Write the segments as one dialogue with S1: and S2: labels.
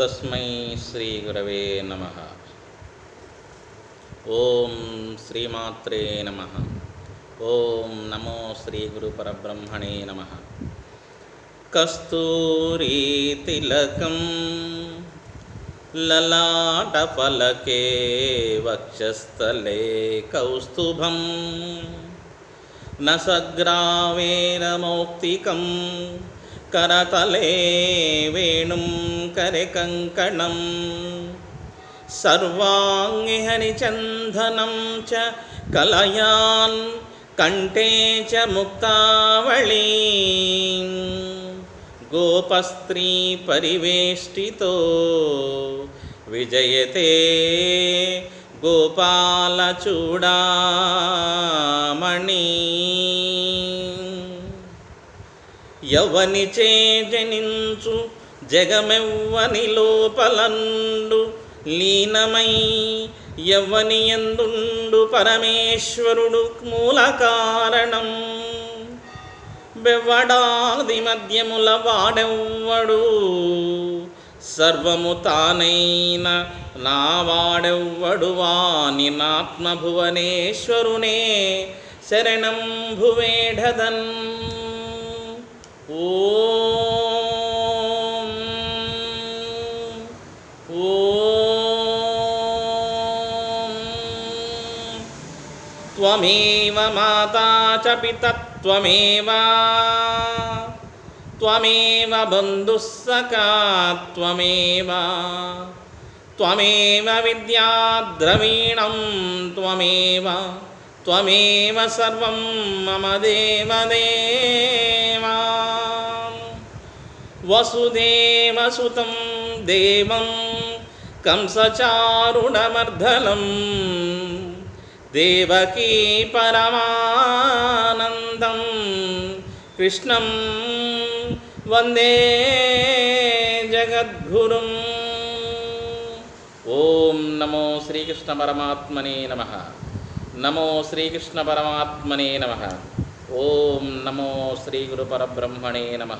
S1: तस्मै श्रीगुरवे नमः। ॐ श्रीमात्रे नमः। ॐ नमो श्रीगुरुपरब्रह्मणे नमः। कस्तूरीतिलकं ललाटफलके वक्षस्थले वक्षस्तले कौस्तुभं न सग्रावेण मौक्तिकं करतले కంకణం. సర్వాంగిహని చందనం చ కలయాన్ కంఠే చ ముక్తావళీ. గోపస్త్రీ పరివేష్టితో విజయతే గోపాలచూడామణి యవని చే జనించు జగమెవ్వని లోపలండు లీనమై ఎవ్వని ఎందుండు పరమేశ్వరుడు మూల కారణం బెవ్వడాది మధ్యముల వాడెవ్వడు సర్వము తానైన నా వాడెవ్వడు వాని నాత్మ భువనేశ్వరునే శరణం భువేఢదన్ त्वमेव माता च पितत्वमेव त्वमेव। बन्धुस्सखात्वमेव त्वमेव। त्वमेव विद्याद्रवीणं त्वमेव। त्वमेव सर्वं मम देवदेव। वसुदेवसुतं देवं कंसचारुणमर्धनम् దేవకీ పరమానందం. కృష్ణం వందే జగద్గురుం. ఓం నమో శ్రీకృష్ణ పరమాత్మనే నమ. నమో శ్రీకృష్ణ పరమాత్మనే నమ. ఓం నమో శ్రీ గురు పరబ్రహ్మణే నమ.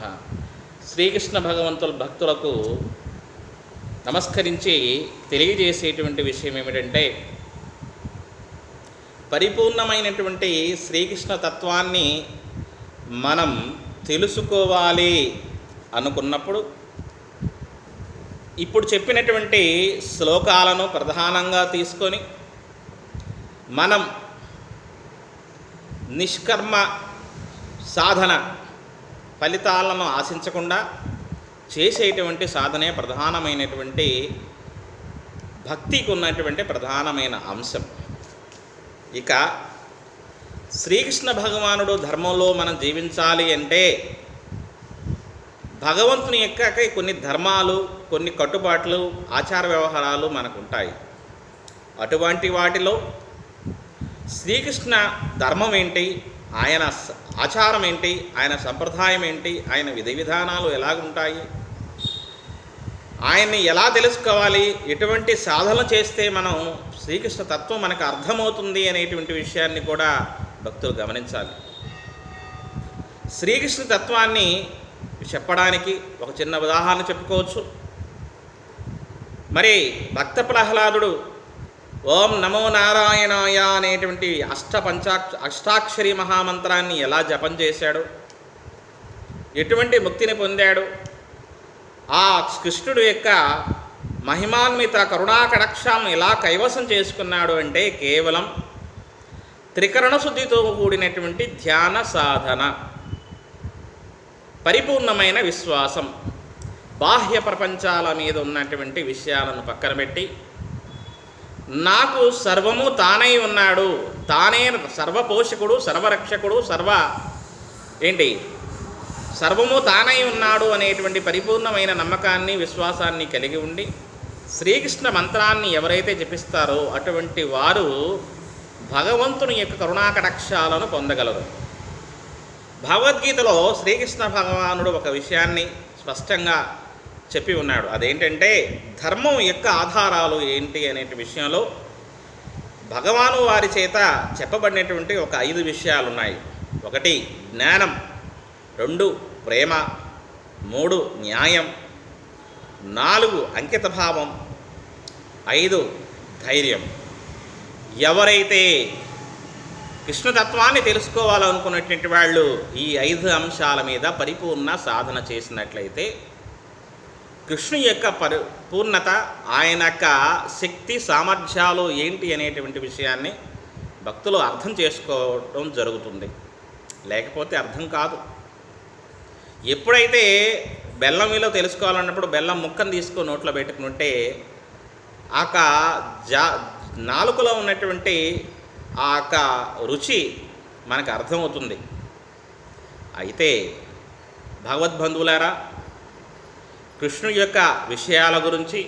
S1: శ్రీకృష్ణ భగవంతుల భక్తులకు నమస్కరించి తెలియజేసేటువంటి విషయం ఏమిటంటే పరిపూర్ణమైనటువంటి శ్రీకృష్ణ తత్వాన్ని మనం తెలుసుకోవాలి అనుకున్నప్పుడు ఇప్పుడు చెప్పినటువంటి శ్లోకాలను ప్రధానంగా తీసుకొని మనం నిష్కర్మ సాధన ఫలితాలను ఆశించకుండా చేసేటువంటి సాధనే ప్రధానమైనటువంటి భక్తికి ఉన్నటువంటి ప్రధానమైన అంశం. ఇక శ్రీకృష్ణ భగవానుడు ధర్మంలో మనం జీవించాలి అంటే భగవంతుని ఎక్కాక కొన్ని ధర్మాలు కొన్ని కట్టుబాట్లు ఆచార వ్యవహారాలు మనకు ఉంటాయి అటువంటి వాటిలో శ్రీకృష్ణ ధర్మం ఏంటి? ఆయన ఆచారం ఏంటి? ఆయన సంప్రదాయం ఏంటి? ఆయన విధి విధానాలు ఎలాగుంటాయి? ఆయన్ని ఎలా తెలుసుకోవాలి? ఎటువంటి సాధన చేస్తే మనం శ్రీకృష్ణ తత్వం మనకు అర్థమవుతుంది అనేటువంటి విషయాన్ని కూడా భక్తులు గమనించాలి. శ్రీకృష్ణ తత్వాన్ని చెప్పడానికి ఒక చిన్న ఉదాహరణ చెప్పుకోవచ్చు. మరి భక్త ప్రహ్లాదుడు ఓం నమో నారాయణాయ అనేటువంటి అష్ట పంచా అష్టాక్షరి మహామంత్రాన్ని ఎలా జపం చేశాడు? ఎటువంటి ముక్తిని పొందాడు? ఆ కృష్ణుడు యొక్క మహిమాన్విత కరుణాకటాక్షాలను ఎలా కైవసం చేసుకున్నాడు అంటే కేవలం త్రికరణ శుద్ధితో కూడినటువంటి ధ్యాన సాధన. పరిపూర్ణమైన విశ్వాసం. బాహ్య ప్రపంచాల మీద ఉన్నటువంటి విషయాలను పక్కన పెట్టి నాకు సర్వము తానై ఉన్నాడు. తానే సర్వపోషకుడు సర్వరక్షకుడు సర్వ ఏంటి? సర్వము తానై ఉన్నాడు అనేటువంటి పరిపూర్ణమైన నమ్మకాన్ని విశ్వాసాన్ని కలిగి ఉండి శ్రీకృష్ణ మంత్రాన్ని ఎవరైతే జపిస్తారో అటువంటి వారు భగవంతుని యొక్క కరుణాకటాక్షాలను పొందగలరు. భగవద్గీతలో శ్రీకృష్ణ భగవానుడు ఒక విషయాన్ని స్పష్టంగా చెప్పి ఉన్నాడు. అదేంటంటే ధర్మం యొక్క ఆధారాలు ఏంటి అనే విషయంలో భగవాను వారి చేత చెప్పబడినటువంటి ఒక ఐదు విషయాలు ఉన్నాయి ఒకటి జ్ఞానం. రెండు ప్రేమ. మూడు న్యాయం. నాలుగు అంకితభావం. ఐదు. ధైర్యం. ఎవరైతే కృష్ణతత్వాన్ని తెలుసుకోవాలనుకున్నటువంటి వాళ్ళు ఈ ఐదు అంశాల మీద పరిపూర్ణ సాధన చేసినట్లయితే కృష్ణు యొక్క పరిపూర్ణత ఆయన యొక్క శక్తి సామర్థ్యాలు ఏంటి అనేటువంటి విషయాన్ని భక్తులు అర్థం చేసుకోవడం జరుగుతుంది. లేకపోతే అర్థం కాదు. ఎప్పుడైతే బెల్లం మీద తెలుసుకోవాలన్నప్పుడు బెల్లం ముక్కను తీసుకొని నోట్లో పెట్టుకుంటే ఆ యొక్క జా నాలుకలో ఉన్నటువంటి ఆ యొక్క రుచి మనకు అర్థమవుతుంది. అయితే భగవద్బంధువులారా కృష్ణుడి యొక్క విషయాల గురించి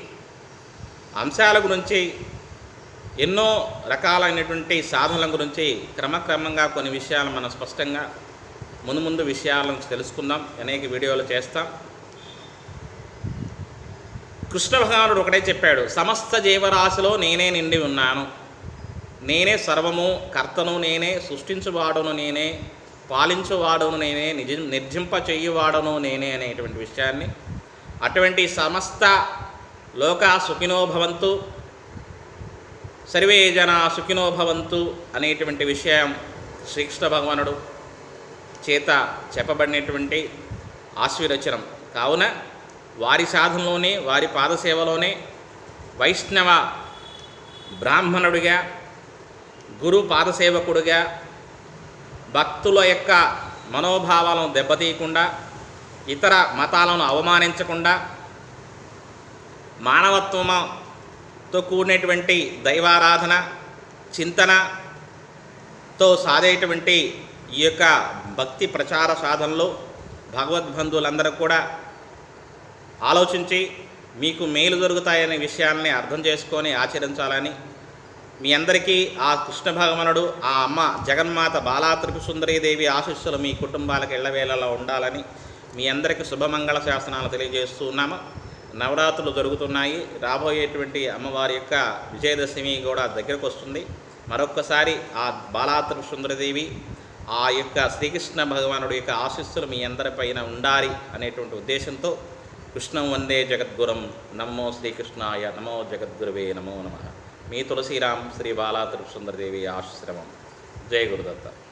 S1: అంశాల గురించి ఎన్నో రకాలైనటువంటి సాధనల గురించి క్రమక్రమంగా కొన్ని విషయాలు మనం స్పష్టంగా ముందు ముందు విషయాలను తెలుసుకుందాం అనేక వీడియోలు చేస్తాం. కృష్ణ భగవానుడు ఒకటే చెప్పాడు సమస్త జీవరాశిలో నేనే నిండి ఉన్నాను. నేనే సర్వము కర్తను నేనే సృష్టించువాడును నేనే పాలించువాడును నేనే నిజ నిర్జింప చెయ్యువాడును నేనే అనేటువంటి విషయాన్ని అటువంటి సమస్త లోక సుఖినో భవంతు సర్వే జన సుఖినో భవంతు అనేటువంటి విషయం శ్రీకృష్ణ భగవానుడు చేత చెప్పబడినటువంటి ఆశీర్వచనం. కావున వారి సాధనలోనే వారి పాదసేవలోనే వైష్ణవ బ్రాహ్మణుడిగా గురు పాదసేవకుడిగా భక్తుల యొక్క మనోభావాలను దెబ్బతీయకుండా ఇతర మతాలను అవమానించకుండా మానవత్వంతో కూడినటువంటి దైవారాధన చింతనతో సాధేటువంటి ఈ యొక్క భక్తి ప్రచార సాధనలో భగవద్బంధువులందరూ కూడా ఆలోచించి మీకు మేలు జరుగుతాయనే విషయాల్ని అర్థం చేసుకొని ఆచరించాలని మీ అందరికీ ఆ కృష్ణ భగవానుడు ఆ అమ్మ జగన్మాత బాలా త్రిపుసుందరీదేవి ఆశీస్సులు మీ కుటుంబాలకు ఎళ్ళవేళలా ఉండాలని మీ అందరికీ శుభమంగళ శాసనాలు తెలియజేస్తూ ఉన్నాము నవరాత్రులు జరుగుతున్నాయి. రాబోయేటువంటి అమ్మవారి యొక్క విజయదశమి కూడా దగ్గరకు వస్తుంది మరొక్కసారి ఆ బాలా సుందరదేవి ఆ యొక్క శ్రీకృష్ణ భగవానుడి యొక్క ఆశీస్సులు మీ అందరిపైన ఉండాలి అనేటువంటి ఉద్దేశంతో కృష్ణం వందే జగద్గురం నమో శ్రీకృష్ణాయ నమో జగద్గురువే నమో నమ. మీ తులసీరాం శ్రీ బాలా తిరుపుసుందరదేవి ఆశ్రమం. జయ గురుదత్త.